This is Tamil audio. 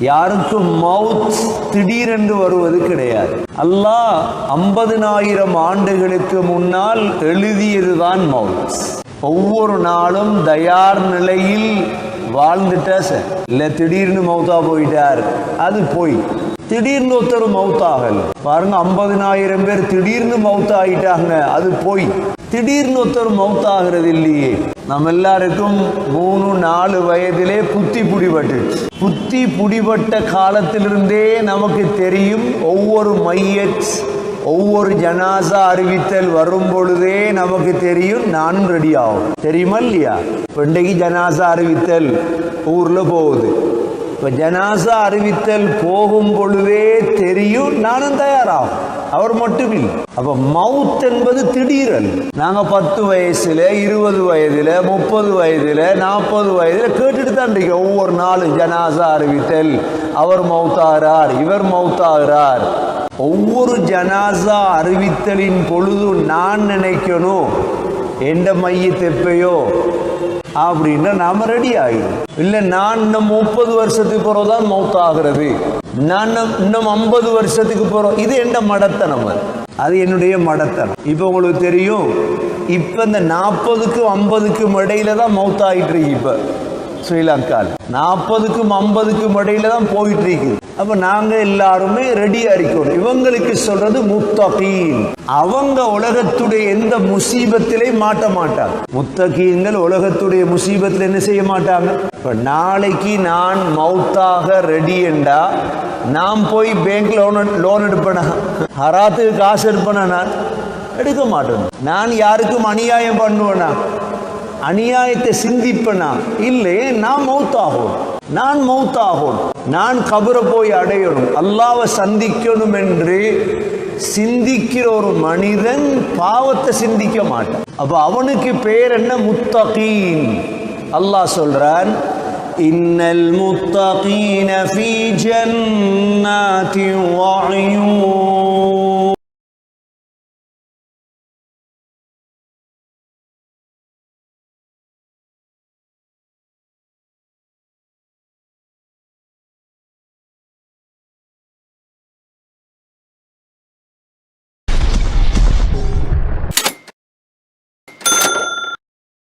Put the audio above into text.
யாருக்கும் மவுத் திடீரென்று வருவது கிடையாது. அல்லாஹ் ஐம்பதினாயிரம் ஆண்டுகளுக்கு முன்னால் எழுதியதுதான் மவுத். ஒவ்வொரு நாளும் தயார் நிலையில் வாழ்ந்துட்டா சார். இல்லை திடீர்னு மவுத்தா போயிட்டார். அது போய். திடீர்னு ஒருத்தர் மவுத்தாகல பாருங்க ஐம்பதினாயிரம் பேர் திடீர்னு மவுத் ஆகிட்டாங்க அது போய் திடீர்னு ஒருத்தர் மவுத்தாகிறது இல்லையே. நம்ம எல்லாருக்கும் மூணு நாலு வயதிலே புத்தி புடிபட்டு புத்தி புடிபட்ட காலத்திலிருந்தே நமக்கு தெரியும் ஒவ்வொரு மையத் ஒவ்வொரு ஜனாசா அறிவித்தல் வரும் பொழுதே நமக்கு தெரியும் நானும் ரெடி ஆகும் தெரியுமா இல்லையா? இன்றைக்கு ஜனாசா அறிவித்தல் ஊர்ல போகுது. இப்போ ஜனாசா அறிவித்தல் போகும் பொழுதே தெரியும். நானும் தயாராகும். அவர் மட்டும் இல்லை. அப்போ மவுத் என்பது திடீரல். நாங்கள் பத்து வயசில் இருபது வயதில் முப்பது வயதில் நாற்பது வயதில் கேட்டுட்டு தான் இருக்கோம். ஒவ்வொரு நாளும் ஜனாசா அறிவித்தல். அவர் மௌத்தாகிறார் இவர் மவுத்தாகிறார். ஒவ்வொரு ஜனாசா அறிவித்தலின் பொழுதும் நான் நினைக்கணும். எந்த மைய தெப்பையோ அப்படின்னா நாம ரெடி ஆகிடும் இல்லை நான் இன்னும் முப்பது வருஷத்துக்கு பிறகு தான் மௌத்தாகிறது. நான் இன்னும் ஐம்பது வருஷத்துக்கு போகிறோம் இது என்ன மடத்தனம் அது? அது என்னுடைய மடத்தனம். இப்போ உங்களுக்கு தெரியும் இப்போ இந்த நாற்பதுக்கும் ஐம்பதுக்கும் இடையில தான் மௌத்தாயிட்டு இருக்கு இப்போ. ஸ்ரீலங்காவில் நாற்பதுக்கும் ஐம்பதுக்கும் இடையில தான் போயிட்டு இருக்குது அப்ப நாங்க எல்லாருமே ரெடியா இருக்கணும். இவங்களுக்கு சொல்றது முத்தகீன். அவங்க உலகத்துடைய எந்த முசீபத்திலையும் மாட்ட மாட்டாங்க. முத்தகீன்கள் உலகத்துடைய முசீபத்தில் என்ன செய்ய மாட்டாங்க? இப்ப நாளைக்கு நான் மௌத்தாக ரெடி என்றா நான் போய் பேங்க் லோன் லோன் எடுப்பேனா? ஹராத்துக்கு காசு எடுப்பேனா நான்? எடுக்க மாட்டேன். நான் யாருக்கும் அநியாயம் பண்ணுவேனா? அநியாயத்தை சிந்திப்பேனா? இல்லை நான் மௌத்தாகும் நான் மௌத்தாகும். நான் கபரை போய் அடையணும். அல்லாவை சந்திக்கணும் என்று சிந்திக்கிற ஒரு மனிதன் பாவத்தை சிந்திக்க மாட்டான். அப்ப அவனுக்கு பேர் என்ன? முத்தகீன். அல்லாஹ் சொல்றான் இன்னல் முத்தகீன ஃபீ ஜன்னாதி வஅயூன்